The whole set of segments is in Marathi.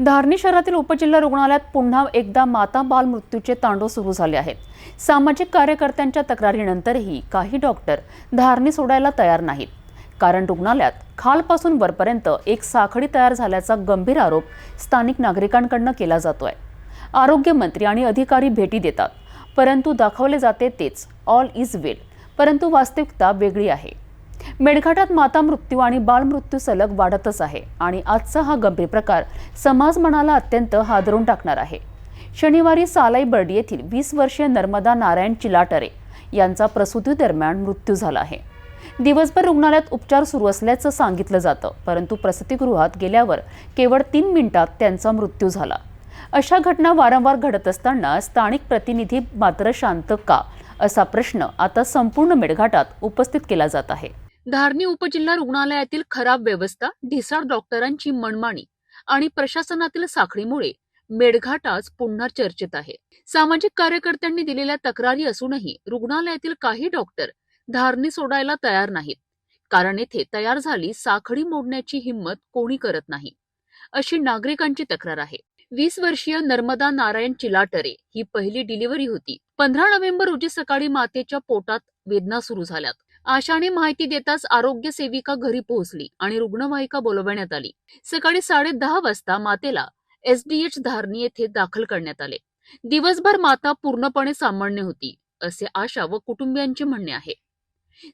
धारणी शहरातील उपजिल्हा रुग्णालयात पुन्हा एकदा माता बाल मृत्यूचे तांडव सुरू झाले आहेत. सामाजिक कार्यकर्त्यांच्या तक्रारीनंतरही काही डॉक्टर धारणी सोडायला तयार नाहीत. कारण रुग्णालयात खालपासून वरपर्यंत एक साखळी तयार झाल्याचा गंभीर आरोप स्थानिक नागरिकांकडनं केला जातोय. आरोग्यमंत्री आणि अधिकारी भेटी देतात. परंतु दाखवले जाते तेच ऑल इज वेल. परंतु वास्तविकता वेगळी आहे. मेळघाटात माता मृत्यू आणि बालमृत्यू सलग वाढतच आहे आणि आजचा हा गंभीर प्रकार समाज मनाला अत्यंत हादरून टाकणार आहे. शनिवारी सालाई बर्डी येथील वीस वर्षीय नर्मदा नारायण चिलाटरे यांचा प्रसूती दरम्यान मृत्यू झाला आहे. दिवसभर रुग्णालयात उपचार सुरू असल्याचं सांगितलं जातं परंतु प्रसूतीगृहात गेल्यावर केवळ तीन मिनिटात त्यांचा मृत्यू झाला. अशा घटना वारंवार घडत असताना स्थानिक प्रतिनिधी मात्र शांत का असा प्रश्न आता संपूर्ण मेळघाटात उपस्थित केला जात आहे. धारणी उपजिल्हा रुग्णालयातील खराब व्यवस्था ढिसाळ डॉक्टरांची मनमानी आणि प्रशासनातील साखळीमुळे मेळघाट आज पुन्हा चर्चेत आहे. सामाजिक कार्यकर्त्यांनी दिलेल्या तक्रारी असूनही रुग्णालयातील काही डॉक्टर धारणी सोडायला तयार नाहीत कारण येथे तयार झाली साखळी मोडण्याची हिंमत कोणी करत नाही अशी नागरिकांची तक्रार आहे. वीस वर्षीय नर्मदा नारायण चिलाटरे ही पहिली डिलिव्हरी होती. पंधरा नोव्हेंबर रोजी सकाळी मातेच्या पोटात वेदना सुरू झाल्यात. आशाने माहिती देताच आरोग्य सेविका घरी पोहोचली आणि रुग्णवाहिका बोलवण्यात आली. सकाळी साडे दहा वाजता मातेला एसडीएच धारणी येथे दाखल करण्यात आले. दिवसभर माता पूर्णपणे सामान्य होती असे आशा व कुटुंबियांचे म्हणणे आहे.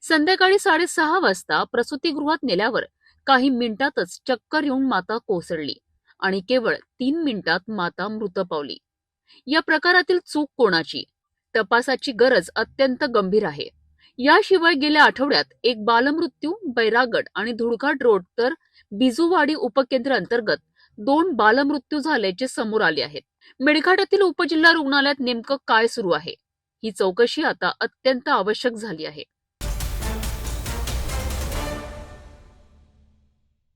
संध्याकाळी साडेसहा वाजता प्रसूतीगृहात नेल्यावर काही मिनिटातच चक्कर येऊन माता कोसळली आणि केवळ तीन मिनिटात माता मृत पावली. या प्रकारातील चूक कोणाची? तपासाची गरज अत्यंत गंभीर आहे. याशिवाय गेल्या आठवड्यात एक बालमृत्यू बैरागड आणि धुळघाट रोड तर बिजुवाडी उपकेंद्र अंतर्गत दोन बालमृत्यू झाल्याचे समोर आले आहेत. मेळघाटातील उपजिल्हा रुग्णालयात नेमकं काय सुरू आहे? ही चौकशी आता अत्यंत आवश्यक झाली आहे.